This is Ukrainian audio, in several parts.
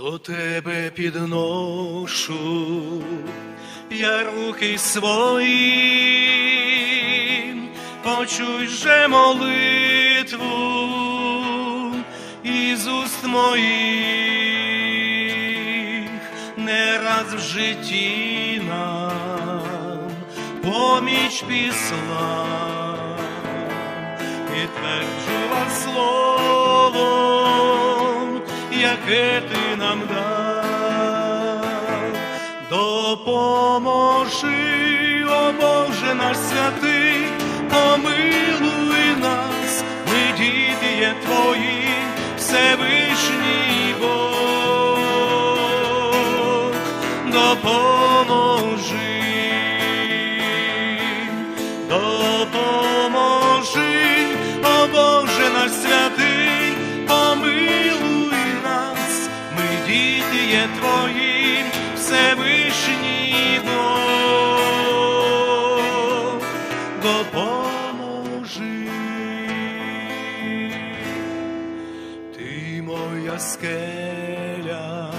До тебе підношу я руки свої, почуй же молитву із уст моїх, не раз в житті нам поміч післа, підтверджував словом, яке ти нам дав, допоможи, о Боже наш святий, помилуй нас, ми діти є твої, Всевишній Бог, допоможи, допоможи. Ти моя скеля,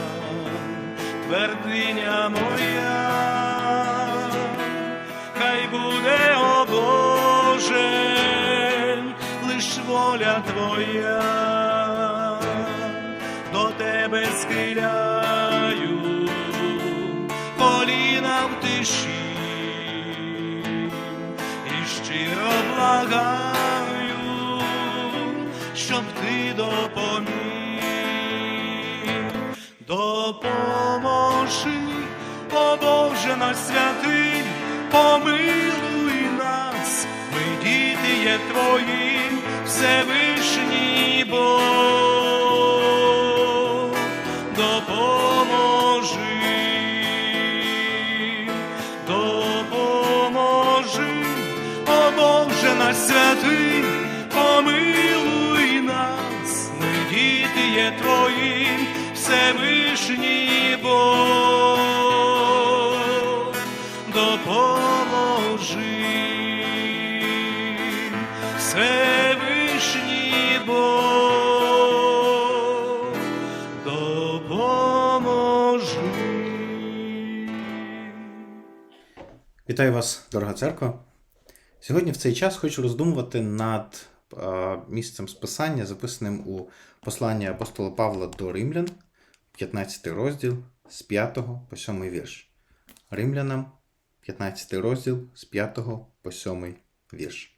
твердиня моя, хай буде, о Боже, лиш воля Твоя, до Тебе схиляю, коліна в тиші, благаю, щоб ти допоміг, допоможи, о Боже наш святий, помилуй нас, ми діти є твої, Всевишній Бог, Боже наш святий, помилуй нас, ми діти є твої, Всевишній Бог, допоможи, Всевишній Бог, допоможи. Вітаю вас, дорога церква. Сьогодні в цей час хочу роздумувати над місцем списання, записаним у посланні апостола Павла до Римлян, 15 розділ з 5 по 7 вірш. Римлянам, 15 розділ з 5 по 7 вірш.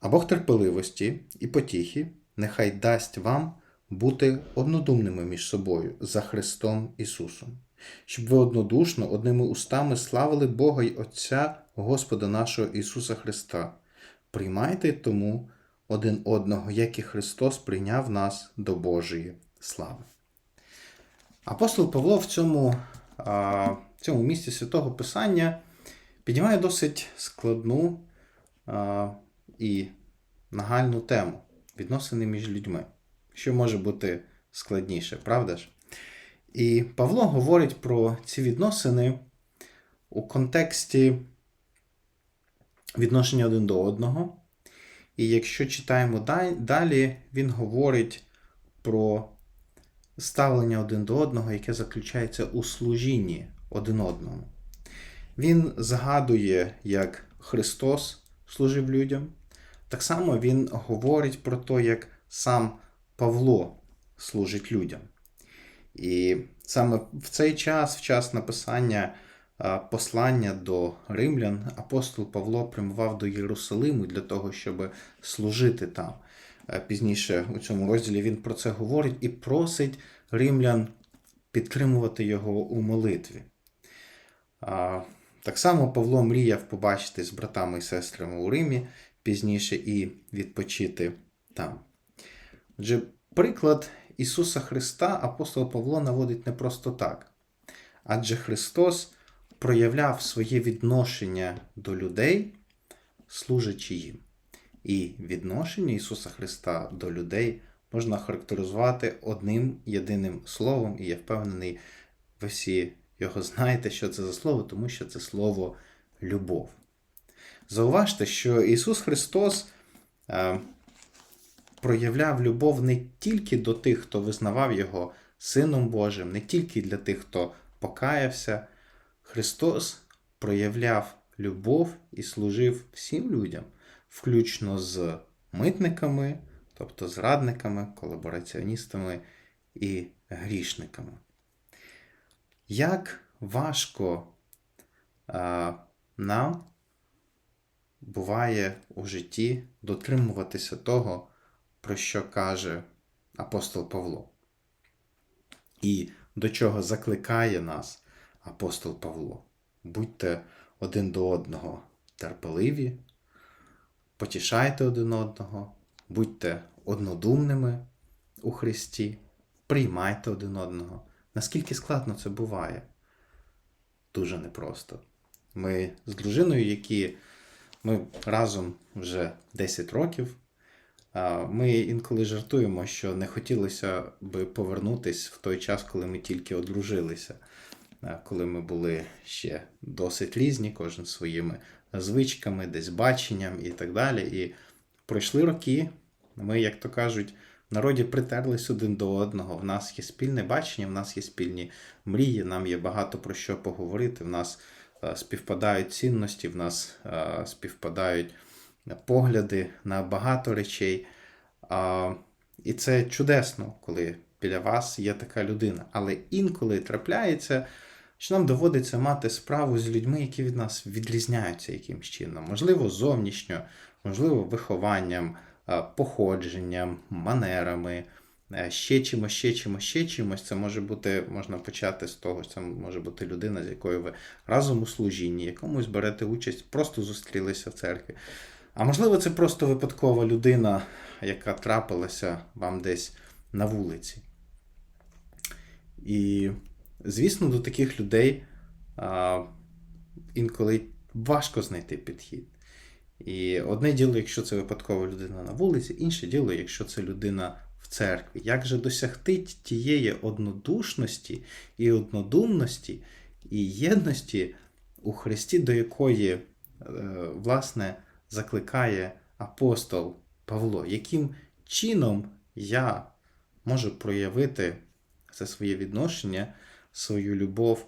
А Бог терпеливості і потіхи нехай дасть вам бути однодумними між собою за Христом Ісусом, щоб ви однодушно одними устами славили Бога й Отця Господа нашого Ісуса Христа. Приймайте тому один одного, як і Христос прийняв нас до Божої слави. Апостол Павло в цьому, в цьому місці святого Писання піднімає досить складну і нагальну тему відносини між людьми. Що може бути складніше, правда ж? І Павло говорить про ці відносини у контексті відношення один до одного. І якщо читаємо далі, він говорить про ставлення один до одного, яке заключається у служінні один одному. Він згадує, як Христос служив людям. Так само він говорить про те, як сам Павло служить людям. І саме в цей час, в час написання послання до римлян, апостол Павло прямував до Єрусалиму для того, щоб служити там. Пізніше у цьому розділі він про це говорить і просить римлян підтримувати його у молитві. Так само Павло мріяв побачити з братами і сестрами у Римі пізніше і відпочити там. Отже, приклад Ісуса Христа апостол Павло наводить не просто так. Адже Христос проявляв своє відношення до людей, служачи їм. І відношення Ісуса Христа до людей можна характеризувати одним єдиним словом, і я впевнений, ви всі його знаєте, що це за слово, тому що це слово любов. Зауважте, що Ісус Христос е, проявляв любов не тільки до тих, хто визнавав Його Сином Божим, не тільки для тих, хто покаявся. Христос проявляв любов і служив всім людям, включно з митниками, тобто зрадниками, колабораціоністами і грішниками. Як важко а, нам буває у житті дотримуватися того, про що каже апостол Павло, і до чого закликає нас апостол Павло. Будьте один до одного терпеливі, потішайте один одного, будьте однодумними у Христі, приймайте один одного. Наскільки складно це буває? Дуже непросто. Ми з дружиною, які ми разом вже 10 років. Ми інколи жартуємо, що не хотілося би повернутись в той час, коли ми тільки одружилися, коли ми були ще досить різні, кожен своїми звичками, десь баченням і так далі. І пройшли роки. Ми, як то кажуть, в народі притерлись один до одного. В нас є спільне бачення, в нас є спільні мрії, нам є багато про що поговорити. В нас е, співпадають цінності, в нас е, співпадають погляди на багато речей. І це чудесно, коли біля вас є така людина. Але інколи трапляється, що нам доводиться мати справу з людьми, які від нас відрізняються якимсь чином. Можливо, зовнішньо, можливо, вихованням, походженням, манерами. е, Ще чимось, ще чимось, ще чимось. Це може бути, можна почати з того, що це може бути людина, з якою ви разом у служінні, якомусь берете участь, просто зустрілися в церкві. А можливо, це просто випадкова людина, яка трапилася вам десь на вулиці. І, звісно, до таких людей а, інколи важко знайти підхід. І одне діло, якщо це випадкова людина на вулиці, інше діло, якщо це людина в церкві. Як же досягти тієї однодушності і однодумності і єдності у Христі, до якої, е, власне, закликає апостол Павло, яким чином я можу проявити це своє відношення, свою любов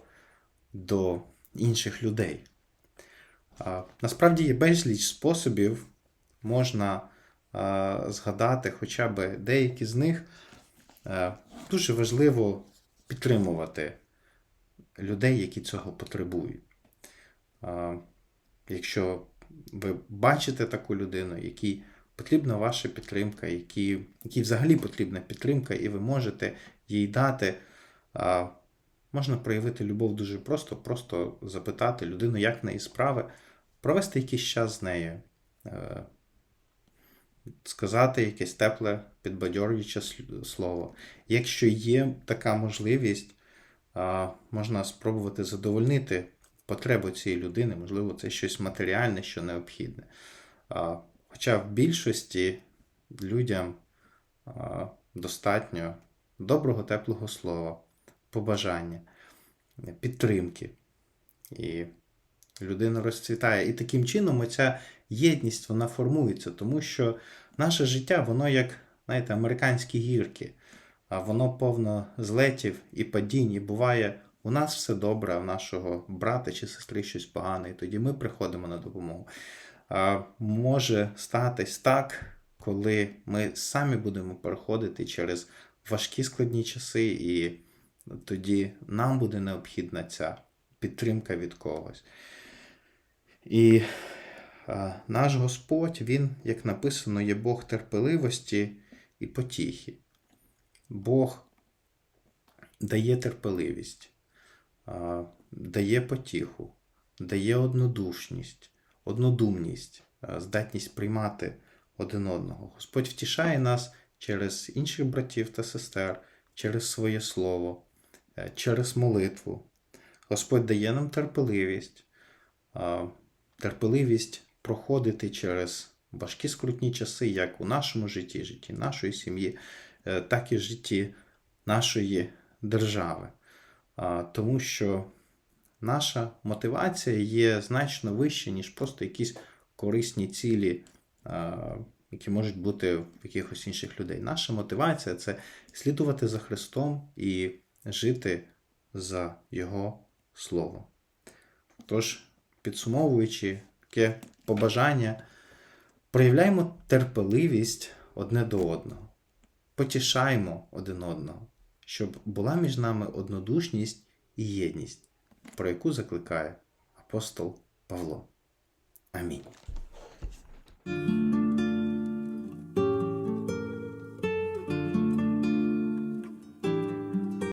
до інших людей? Насправді є безліч способів, можна згадати хоча б деякі з них. Е, Дуже важливо підтримувати людей, які цього потребують. Якщо ви бачите таку людину, якій потрібна ваша підтримка, якій, якій взагалі потрібна підтримка, і ви можете їй дати, можна проявити любов дуже просто, просто запитати людину, як в неї справи, провести якийсь час з нею, е, сказати якесь тепле, підбадьорююче слово. Якщо є така можливість, можна спробувати задовольнити потребу цієї людини, можливо, це щось матеріальне, що необхідне. Хоча в більшості людям достатньо доброго, теплого слова, побажання, підтримки. І людина розцвітає. І таким чином оця єдність вона формується, тому що наше життя, воно як, знаєте, американські гірки, а воно повно злетів і падінь, і буває. У нас все добре, а в нашого брата чи сестри щось погане, і тоді ми приходимо на допомогу. А, може статись так, коли ми самі будемо переходити через важкі складні часи, і тоді нам буде необхідна ця підтримка від когось. І а, наш Господь, Він, як написано, є Бог терпеливості і потіхи. Бог дає терпеливість, а, дає потіху, дає однодушність, однодумність, а, здатність приймати один одного. Господь втішає нас через інших братів та сестер, через своє слово, через молитву. Господь дає нам терпеливість, терпеливість проходити через важкі скрутні часи, як у нашому житті, житті нашої сім'ї, е, так і житті нашої держави. Тому що наша мотивація є значно вища, ніж просто якісь корисні цілі які можуть бути в якихось інших людей. Наша мотивація це слідувати за Христом і жити за Його Словом. Тож, підсумовуючи таке побажання, проявляємо терпеливість одне до одного, потішаємо один одного, щоб була між нами однодушність і єдність, про яку закликає апостол Павло. Амінь.